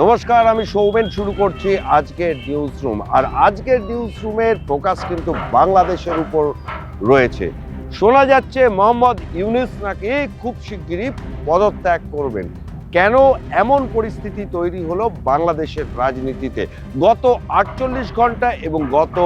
নমস্কার, আমি সৌমেন, শুরু করছি আজকের নিউজ রুম আর আজকের নিউজ রুমের ফোকাস কিন্তু বাংলাদেশের উপর রয়েছে। শোনা যাচ্ছে মোহাম্মদ ইউনিস নাকি খুব শিগগিরই পদত্যাগ করবেন। কেন এমন পরিস্থিতি তৈরি হলো বাংলাদেশের রাজনীতিতে? গত আটচল্লিশ ঘণ্টা এবং গত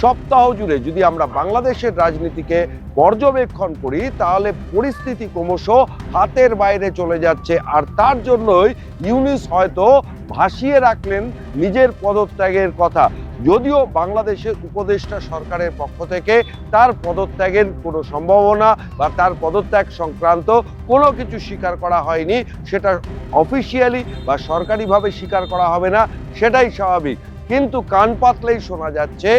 সপ্তাহ জুড়ে যদি আমরা বাংলাদেশের রাজনীতিকে পর্যবেক্ষণ করি, তাহলে পরিস্থিতি ক্রমশ হাতের বাইরে চলে যাচ্ছে। আর তার জন্যই ইউনিস হয়তো ভাসিয়ে রাখলেন নিজের পদত্যাগের কথা। যদিও বাংলাদেশের উপদেষ্টা সরকারের পক্ষ থেকে তার পদত্যাগের কোনো সম্ভাবনা বা তার পদত্যাগ সংক্রান্ত কোনো কিছু স্বীকার করা হয়নি, সেটা অফিসিয়ালি বা সরকারিভাবে স্বীকার করা হবে না, সেটাই স্বাভাবিক। কিন্তু কান পাতলেই শোনা যাচ্ছে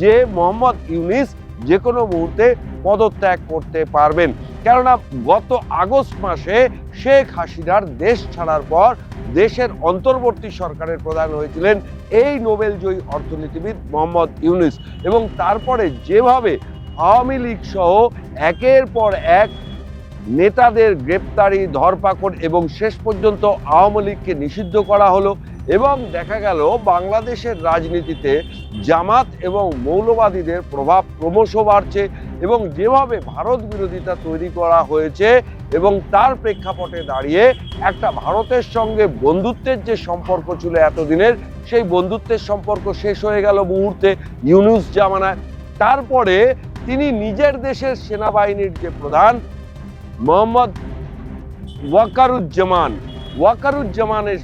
যে মোহাম্মদ ইউনিস যে কোনো মুহূর্তে পদত্যাগ করতে পারবেন। কেননা গত আগস্ট মাসে শেখ হাসিনার দেশ ছাড়ার পর দেশের অন্তর্বর্তী সরকারের প্রধান হয়েছিলেন এই নোবেল জয়ী অর্থনীতিবিদ মোহাম্মদ ইউনিস। এবং তারপরে যেভাবে আওয়ামী লীগ সহ একের পর এক নেতাদের গ্রেপ্তারি, ধরপাকড় এবং শেষ পর্যন্ত আওয়ামী লীগকে নিষিদ্ধ করা হলো এবং দেখা গেল বাংলাদেশের রাজনীতিতে জামাত এবং মৌলবাদীদের প্রভাব ক্রমশ বাড়ছে এবং যেভাবে ভারত বিরোধিতা তৈরি করা হয়েছে এবং তার প্রেক্ষাপটে দাঁড়িয়ে একটা ভারতের সঙ্গে বন্ধুত্বের যে সম্পর্ক ছিল এতদিনের, সেই বন্ধুত্বের সম্পর্ক শেষ হয়ে গেল মুহূর্তে ইউনুস জামানায়। তারপরে তিনি নিজের দেশের সেনাবাহিনীর যে প্রধান, মোহাম্মদ ওয়াকারুজ্জামান। ওয়াকারুজ্জামানের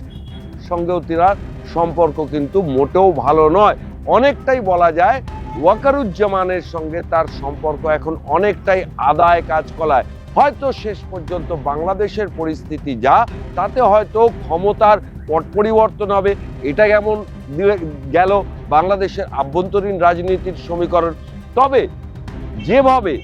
সঙ্গেও তিনার সম্পর্ক কিন্তু মোটেও ভালো নয়। অনেকটাই বলা যায় ওয়াকারুজ্জামানের সঙ্গে তার সম্পর্ক এখন অনেকটাই আদায় কাজ কলায় হয়তো শেষ পর্যন্ত বাংলাদেশের পরিস্থিতি যা, তাতে হয়তো ক্ষমতার পট পরিবর্তন হবে। এটা কেমন গেল বাংলাদেশের আভ্যন্তরীণ রাজনীতির সমীকরণ। তবে যেভাবে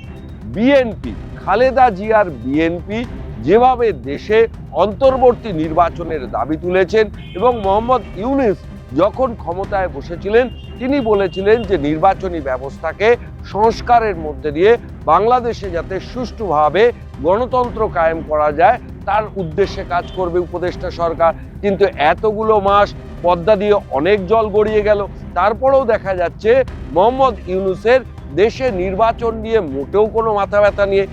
বিএনপি, খালেদা জিয়ার বিএনপি যেভাবে দেশে অন্তর্বর্তী নির্বাচনের দাবি তুলেছেন এবং মোহাম্মদ ইউনিস যখন ক্ষমতায় বসেছিলেন, তিনি বলেছিলেন যে নির্বাচনী ব্যবস্থাকে সংস্কারের মধ্যে দিয়ে বাংলাদেশে যাতে সুষ্ঠুভাবে গণতন্ত্র কায়েম করা যায়, তার উদ্দেশ্যে কাজ করবে উপদেষ্টা সরকার। কিন্তু এতগুলো মাস পদ্মা দিয়ে অনেক জল গড়িয়ে গেল। তারপরেও দেখা যাচ্ছে মোহাম্মদ ইউনুসের দেশে নির্বাচন নিয়ে মোটেও কোনো মাথা ব্যথা নিয়ে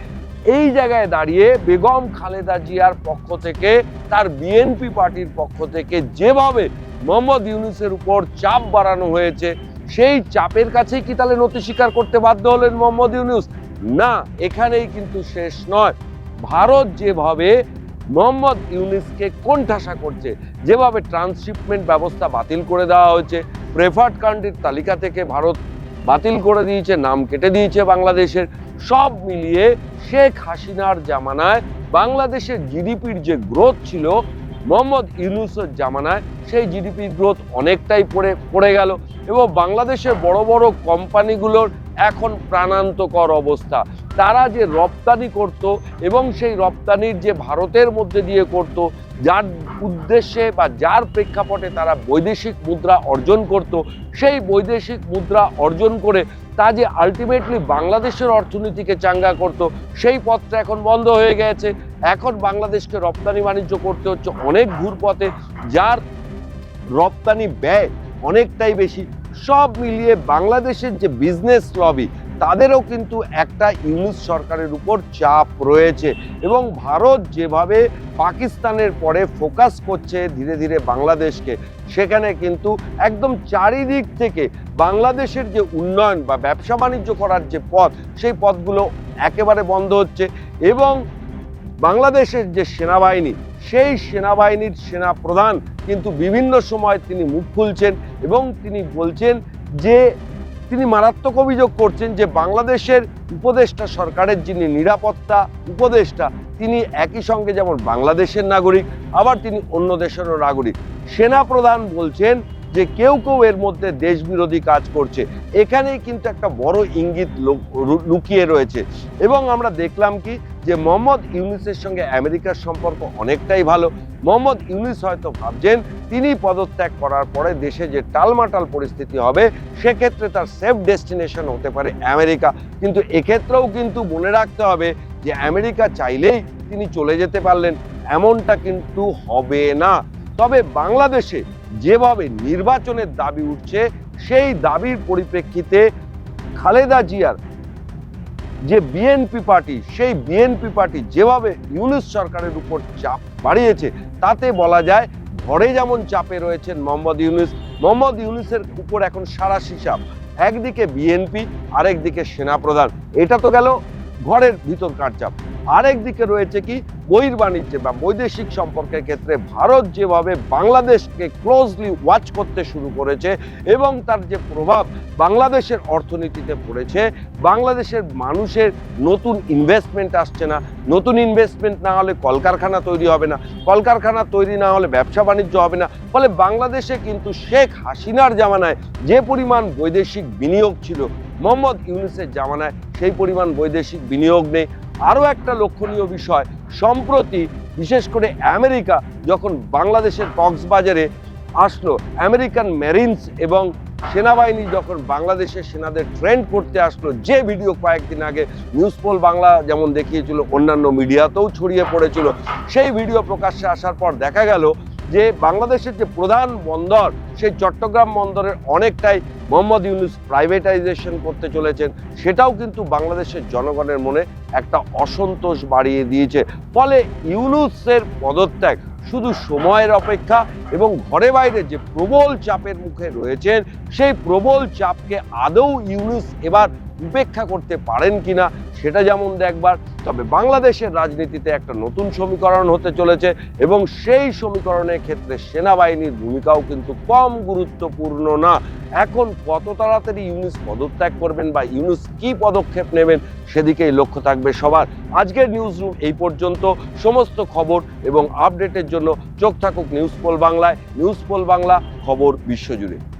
এই জায়গায় দাঁড়িয়ে বেগম খালেদা জিয়ার পক্ষ থেকে, তার বিএনপি পার্টির পক্ষ থেকে যেভাবে মোহাম্মদ ইউনুসের উপর চাপ বাড়ানো হয়েছে, সেই চাপের কাছেই কি তাহলে নতি স্বীকার করতে বাধ্য হলেন মোহাম্মদ ইউনুস? না, এখানেই কিন্তু শেষ নয়। ভারত যেভাবে মোহাম্মদ ইউনিসকে কোণঠাসা করছে, যেভাবে ট্রান্সশিপমেন্ট ব্যবস্থা বাতিল করে দেওয়া হয়েছে, প্রেফার্ড কান্ট্রির তালিকা থেকে ভারত বাতিল করে দিয়েছে, নাম কেটে দিয়েছে বাংলাদেশের। সব মিলিয়ে শেখ হাসিনার জামানায়, বাংলাদেশের জিডিপির যে গ্রোথ ছিল, মোহাম্মদ ইউনুসের জামানায়, সেই জিডিপির গ্রোথ অনেকটাই পড়ে পড়ে গেল। এবং বাংলাদেশের বড় বড় কোম্পানিগুলোর এখন প্রাণান্তকর অবস্থা। তারা যে রপ্তানি করত এবং সেই রপ্তানির যে ভারতের মধ্যে দিয়ে করত যার উদ্দেশ্যে বা যার প্রেক্ষাপটে তারা বৈদেশিক মুদ্রা অর্জন করত, সেই বৈদেশিক মুদ্রা অর্জন করে তা যে আলটিমেটলি বাংলাদেশের অর্থনীতিকে চাঙ্গা করত, সেই পথটা এখন বন্ধ হয়ে গেছে। এখন বাংলাদেশকে রপ্তানি বাণিজ্য করতে হচ্ছে অনেক ঘুরপথে, যার রপ্তানি ব্যয় অনেকটাই বেশি। সব মিলিয়ে বাংলাদেশের যে বিজনেস লবি তাদেরও কিন্তু একটা ইউনুস সরকারের উপর চাপ রয়েছে এবং ভারত যেভাবে পাকিস্তানের পরে ফোকাস করছে ধীরে ধীরে বাংলাদেশকে, সেখানে কিন্তু একদম চারিদিক থেকে বাংলাদেশের যে উন্নয়ন বা ব্যবসা বাণিজ্য করার যে পথ, সেই পথগুলো একেবারে বন্ধ হচ্ছে এবং বাংলাদেশের যে সেনাবাহিনী, সেই সেনাবাহিনীর সেনা প্রধান কিন্তু বিভিন্ন সময় তিনি মুখ খুলছেন এবং তিনি বলছেন যে তিনি মারাত্মক অভিযোগ করছেন যে বাংলাদেশের উপদেষ্টা সরকারের যিনি নিরাপত্তা উপদেষ্টা, তিনি একই সঙ্গে যেমন বাংলাদেশের নাগরিক, আবার তিনি অন্য দেশেরও নাগরিক। সেনা প্রধান বলছেন যে কেউ কেউ এর মধ্যে দেশবিরোধী কাজ করছে। এখানেই কিন্তু একটা বড় ইঙ্গিত লুকিয়ে রয়েছে। এবং আমরা দেখলাম কি যে মোহাম্মদ ইউনিসের সঙ্গে আমেরিকার সম্পর্ক অনেকটাই ভালো। মোহাম্মদ ইউনিস হয়তো ভাবছেন তিনি পদত্যাগ করার পরে দেশে যে টালমাটাল পরিস্থিতি হবে, সেক্ষেত্রে তার সেফ ডেস্টিনেশন হতে পারে আমেরিকা। কিন্তু এক্ষেত্রেও কিন্তু মনে রাখতে হবে যে আমেরিকা চাইলেই তিনি চলে যেতে পারলেন, এমনটা কিন্তু হবে না। তবে বাংলাদেশে যেভাবে নির্বাচনের দাবি উঠছে, সেই দাবির পরিপ্রেক্ষিতে খালেদা জিয়ার যে বিএনপি পার্টি, সেই বিএনপি পার্টি যেভাবে ইউনুস সরকারের উপর চাপ বাড়িয়েছে, তাতে বলা যায় ঘরে যেমন চাপে রয়েছেন মোহাম্মদ ইউনুস, মোহাম্মদ ইউনুসের উপর এখন সারা হিসাব। একদিকে বিএনপি, আরেকদিকে সেনাপ্রধান। এটা তো গেল ঘরের ভিতরকার চাপ। আরেক দিকে রয়েছে কি বহির্বাণিজ্যে বা বৈদেশিক সম্পর্কের ক্ষেত্রে ভারত যেভাবে বাংলাদেশকে ক্লোজলি ওয়াচ করতে শুরু করেছে এবং তার যে প্রভাব বাংলাদেশের অর্থনীতিতে পড়েছে, বাংলাদেশের মানুষের নতুন ইনভেস্টমেন্ট আসছে না। নতুন ইনভেস্টমেন্ট না হলে কলকারখানা তৈরি হবে না। কলকারখানা তৈরি না হলে ব্যবসা বাণিজ্য হবে না। ফলে বাংলাদেশে কিন্তু শেখ হাসিনার জামানায় যে পরিমাণ বৈদেশিক বিনিয়োগ ছিল, মোহাম্মদ ইউনুসের জামানায় সেই পরিমাণ বৈদেশিক বিনিয়োগ নেই। আরও একটা লক্ষণীয় বিষয়, সম্প্রতি বিশেষ করে আমেরিকা যখন বাংলাদেশের কক্সবাজারে আসলো, আমেরিকান মেরিনস এবং সেনাবাহিনী যখন বাংলাদেশের সেনাদের ট্রেন্ড করতে আসলো, যে ভিডিও কয়েকদিন আগে নিউজ পোল বাংলা যেমন দেখিয়েছিল, অন্যান্য মিডিয়াতেও ছড়িয়ে পড়েছিল, সেই ভিডিও প্রকাশ্যে আসার পর দেখা গেল যে বাংলাদেশের যে প্রধান বন্দর, সেই চট্টগ্রাম বন্দরের অনেকটাই মোহাম্মদ ইউনুস প্রাইভেটাইজেশন করতে চলেছেন। সেটাও কিন্তু বাংলাদেশের জনগণের মনে একটা অসন্তোষ বাড়িয়ে দিয়েছে। ফলে ইউনুসের পদত্যাগ শুধু সময়ের অপেক্ষা এবং ঘরে বাইরে যে প্রবল চাপের মুখে রয়েছেন, সেই প্রবল চাপকে আদৌ ইউনুস এবার উপেক্ষা করতে পারেন কিনা সেটা যেমন দেখবার, তবে বাংলাদেশের রাজনীতিতে একটা নতুন সমীকরণ হতে চলেছে এবং সেই সমীকরণের ক্ষেত্রে সেনাবাহিনীর ভূমিকাও কিন্তু কম গুরুত্বপূর্ণ না। এখন কত তাড়াতাড়ি ইউনুস পদত্যাগ করবেন বা ইউনুস কি পদক্ষেপ নেবেন সেদিকেই লক্ষ্য থাকবে সবার। আজকের নিউজ রুম এই পর্যন্ত। সমস্ত খবর এবং আপডেটের জন্য চোখ থাকুক নিউজ পোল বাংলায়। নিউজ পোল বাংলা, খবর বিশ্বজুড়ে।